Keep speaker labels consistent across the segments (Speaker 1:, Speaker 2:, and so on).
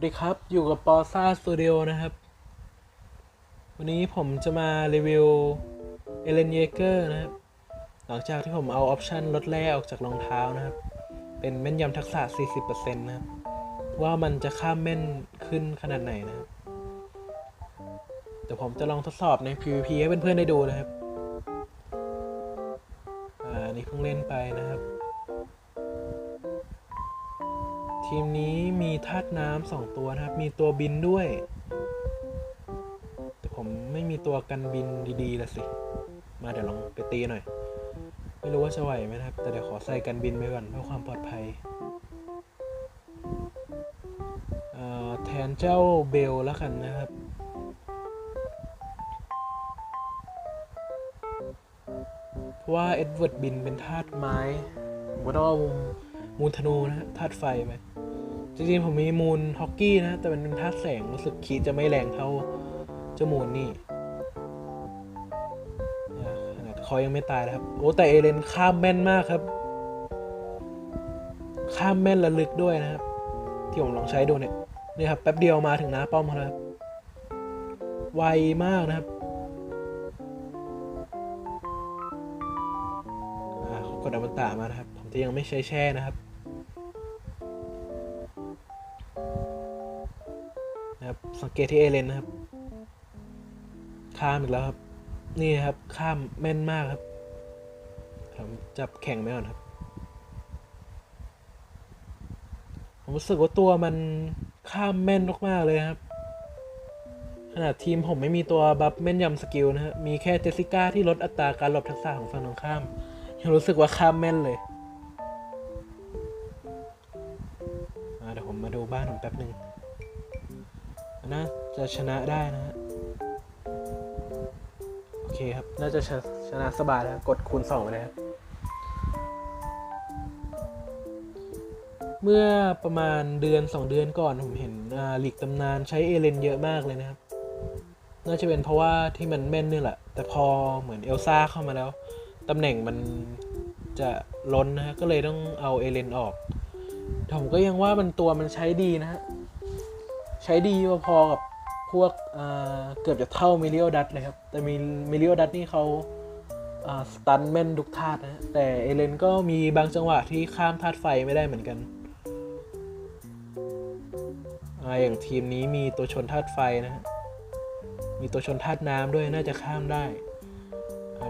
Speaker 1: สวัสดีครับ อยู่กับปอซ่าสตูดิโอนะครับ วันนี้ผมจะมารีวิวเอเลนเยเกอร์นะครับ หลังจากที่ผมเอาออปชันลดแร่ออกจากรองเท้านะครับ เป็นแม่นยำทักษะ 40%นะครับ ว่ามันจะข้ามแม่นขึ้นขนาดไหนนะครับ เดี๋ยวผมจะลองทดสอบใน PVP ให้เพื่อนๆได้ดูนะครับ อ่านนี่เพิ่งเล่นไปนะครับ ทีมนี้มีธาตุน้ำสองตัวนะครับ มีตัวบินด้วย แต่ผมไม่มีตัวกันบินดีๆละสิ มาเดี๋ยวลองไปตีหน่อย ไม่รู้ว่าจะไหวไหมนะครับ แต่เดี๋ยวขอใส่กันบินไปก่อนเพื่อความปลอดภัยเอ่อแทนเจ้าเบลแล้วกันนะครับเพราะว่าเอ็ดเวิร์ดบินเป็นธาตุไม้ผมก็ต้องเอา มูลธนูนะฮะธาตุไฟไปจริงๆผมมีมูลฮอกกี้นะ แต่มันเป็นธาตุแสงรู้สึกคีดจะไม่แรงเท่าเจ้ามูลนี่ขนาดคอยังไม่ตายนะครับ โอ้แต่เอเลนข้ามแม่นมากครับ ข้ามแม่นระลึกด้วยนะครับ ที่ผมลองใช้ดูเนี่ยนี่ครับแป๊บเดียวมาถึงหน้าป้อมแล้วครับ ไวมากนะครับอ่าเขากดอมตะมานะครับ ผมจะยังไม่ใช้แช่นะครับ นะครับ สังเกตที่เอเลนนะครับ ข้ามอีกแล้วครับ นี่ครับ ข้ามแม่นมากครับผมจับแข่งไปก่อนครับ ผมรู้สึกว่าตัวมันข้ามแม่นมากๆเลยครับขนาดทีมผมไม่มีตัวบัฟแม่นยำสกิลนะฮะ มีแค่เจสสิก้าที่ลดอัตราการหลบทักษะของฝั่งตรงข้าม ยังรู้สึกว่าข้ามแม่นเลยเดี๋ยวผมมาดูบ้านผมแป๊บหนึ่ง น่าจะชนะได้นะฮะโอเคครับ น่าจะชนะชนะสบายแล้วกดคูณสองไปเลยครับ เมื่อประมาณเดือนสองเดือนก่อน ผมเห็นอ่าลีกตำนานใช้เอเลนเยอะมากเลยนะครับ น่าจะเป็นเพราะว่าที่มันแม่นนี่แหละ แต่พอเหมือนเอลซ่าเข้ามาแล้ว ตำแหน่งมันจะล้นนะฮะ ก็เลยต้องเอาเอเลนออกแต่ผมก็ยังว่ามันตัวมันใช้ดีนะฮะ ใช้ดีพอๆกับพวกเกือบจะเท่ามิเลียดัตเลยครับ แต่มีมิเลียดัตนี่เขาอ่าสตันแม่นทุกธาตุนะ แต่เอเลนก็มีบางจังหวะที่ข้ามธาตุไฟไม่ได้เหมือนกันออย่างทีมนี้มีตัวชนธาตุไฟนะฮะ มีตัวชนธาตุน้ำด้วยน่าจะข้ามได้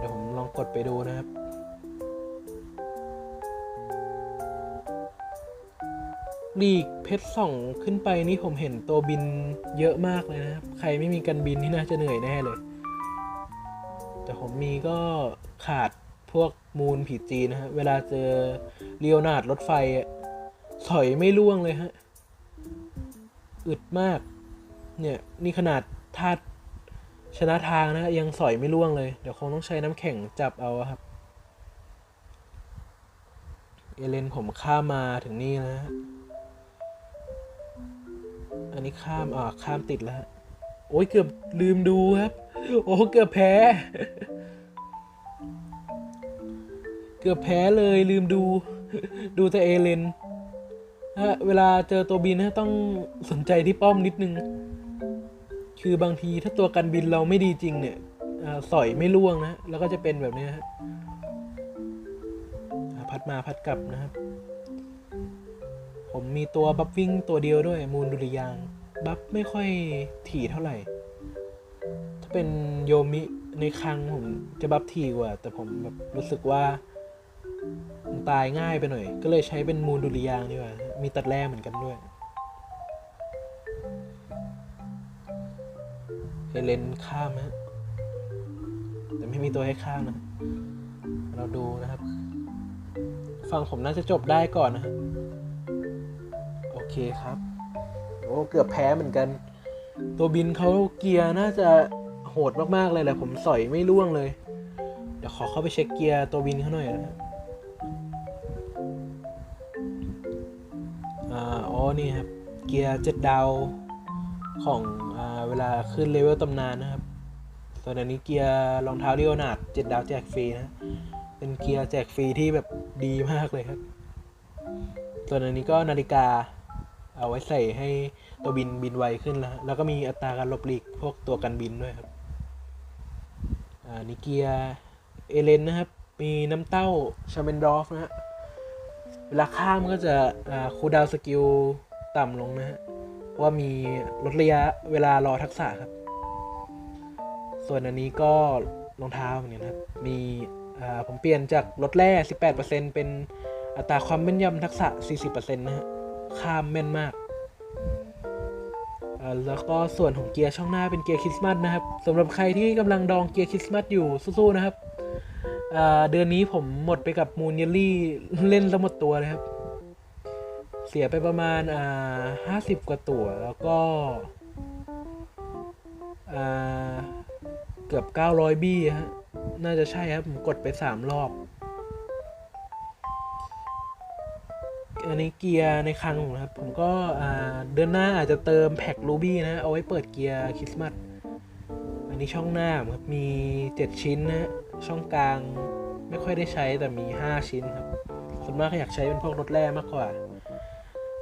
Speaker 1: เดี๋ยวผมลองกดไปดูนะครับ ลีกเพชรสองขึ้นไปนี่ผมเห็นตัวบินเยอะมากเลยนะครับ ใครไม่มีกันบินนี่น่าจะเหนื่อยแน่เลย แต่ผมมีก็ขาดพวกมูลผีจีนนะฮะ เวลาเจอเลียวนาดรถไฟอะถอยไม่ล่วงเลยฮะ อึดมาก เนี่ย นี่ขนาดธาตุชนะทางนะฮะยังสอยไม่ล่วงเลย เดี๋ยวคงต้องใช้น้ำแข็งจับเอาครับ เอเลนผมข้ามาถึงนี่นะ อันนี้ข้ามอ่าข้ามติดแล้วโอ้ยเกือบลืมดูครับ โอ้เกือบแพ้ เกือบแพ้เลยลืมดู ดูแต่เอเลนฮะเวลาเจอตัวบินนะต้องสนใจที่ป้อมนิดนึง คือบางทีถ้าตัวกันบินเราไม่ดีจริงเนี่ยอ่าสอยไม่ล่วงนะ แล้วก็จะเป็นแบบนี้ฮะพัดมาพัดกลับนะครับ ผมมีตัวบัฟวิ่งตัวเดียวด้วยมูลดุริยางบัฟไม่ค่อยถี่เท่าไหร่ ถ้าเป็นโยมิในครั้งผมจะบัฟถี่กว่า แต่ผมแบบรู้สึกว่ามันตายง่ายไปหน่อย ก็เลยใช้เป็นมูลดุริยางดีกว่า มีตัดแร่เหมือนกันด้วยเฮเลนข้ามฮะแต่ไม่มีตัวให้ข้ามนะ เราดูนะครับ ฝั่งผมน่าจะจบได้ก่อนนะ เคครับ โอ้เกือบแพ้เหมือนกัน ตัวบินเขาเกียร์น่าจะโหดมากๆเลยแหละผมสอยไม่ล่วงเลย เดี๋ยวขอเข้าไปเช็คเกียร์ตัวบินเขาหน่อยนะอ่าอ๋อนี่ครับ เกียร์เจ็ดดาวของอเวลาขึ้นเลเวลตำนานนะครับส่วนอันนี้เกียร์รองเท้าเรียวนาดเจ็ดดาวแจกฟรีนะ เป็นเกียร์แจกฟรีที่แบบดีมากเลยครับส่วนอันนี้ก็นาฬิกา เอาไว้ใส่ให้ตัวบินบินไวขึ้นแล้วแล้วก็มีอัตราการหลบหลีกพวกตัวกันบินด้วยครับอ่านี่เกียเอเลนนะครับ มีน้ำเต้าชาเมนดอฟนะฮะเวลาข้ามก็จะอ่าคูดาวสกิลต่ำลงนะฮะเพราะว่ามีลดระยะเวลารอทักษะครับ ส่วนอันนี้ก็รองเท้าเหมือนกันครับ มีอ่าผมเปลี่ยนจากลดแร่ 18%เป็นอัตราความแม่นยำทักษะ 40%นะฮะ ข้ามแม่นมากอ่าแล้วก็ส่วนของเกียร์ช่องหน้าเป็นเกียร์คริสต์มาสนะครับสำหรับใครที่กำลังดองเกียร์คริสต์มาสอยู่สู้ๆนะครับอ่าเดือนนี้ผมหมดไปกับมูนเยลลี่เล่นซะหมดตัวเลยครับ เสียไปประมาณอ่าห้าสิบกว่าตัว แล้วก็อ่าเกือบ900บี้ฮะน่าจะใช่ครับผมกดไป3รอบ อันเกียร์ในคลังผมนะครับ ผมก็เดือนหน้าอาจจะเติมแพ็ครูบี้นะเอาไว้เปิดเกียร์คริสต์มาสอันนี้ช่องหน้าครับมี 7 ชิ้นนะช่องกลางไม่ค่อยได้ใช้แต่มี 5 ชิ้นครับส่วนมากอยากใช้เป็นพวกรถแร่มากกว่า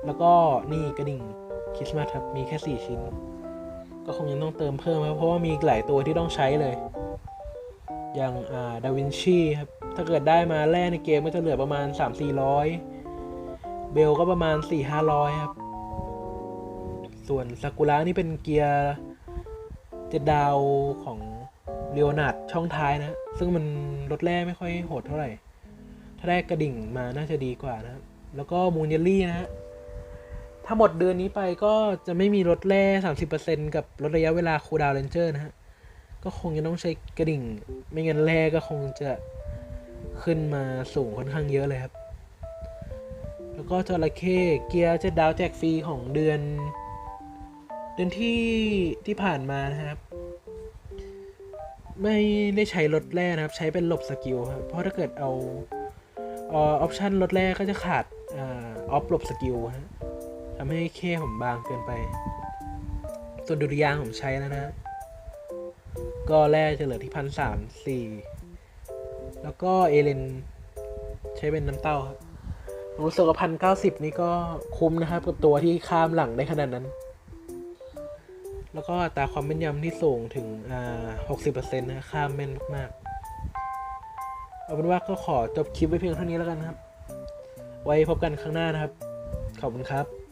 Speaker 1: แล้วก็นี่กระดิ่งคริสต์มาสครับมีแค่ 4 ชิ้น ก็คงยังต้องเติมเพิ่มครับเพราะว่ามีหลายตัวที่ต้องใช้เลย อย่างอาดาวินชีครับถ้าเกิดได้มาแร่ในเกมก็จะเหลือประมาณ 3 4 0 0 เบลก็ประมาณ4 5 0 0ครับ ส่วนซากุระนี่เป็นเกียร์เจ็ดดาวของเลโอนาดช่องท้ายนะ ซึ่งมันลดแร่ไม่ค่อยโหดเท่าไหร่ ถ้าได้กระดิ่งมาน่าจะดีกว่านะ แล้วก็มูนเยลลี่นะฮะถ้าหมดเดือนนี้ไปก็จะไม่มีลดแร่ 30%กับลดระยะเวลาคูดาวเรนเจอร์นะฮะ ก็คงจะต้องใช้กระดิ่ง ไม่งั้นแร่ก็คงจะขึ้นมาสูงค่อนข้างเยอะเลยครับ แล้วก็จระเข้เกียร์เจ็ดดาวแจกฟรีของเดือน เดือนที่ที่ผ่านมานะครับ ไม่ได้ใช้ลดแร่นะครับ ใช้เป็นหลบสกิลครับเพราะถ้าเกิดเอาออปชันลดแร่ก็จะขาดออฟหลบสกิลฮะทำให้เคผมบางเกินไป ส่วนดุริยางผมใช้แล้วนะ ก็แร่จะเหลือที่พันสามสี่แล้วก็เอเลนใช้เป็นน้ำเต้าครับ โอ้สกพันเก้าสิบนี่ก็คุ้มนะครับ กับตัวที่ข้ามหลังได้ขนาดนั้น แล้วก็อัตราความแม่นยำที่สูงถึงอ่าหกสิบเปอร์เซ็นต์นะข้ามแม่นมากๆ เอาเป็นว่าก็ขอจบคลิปไว้เพียงเท่านี้แล้วกันครับ ไว้พบกันครั้งหน้านะครับ ขอบคุณครับ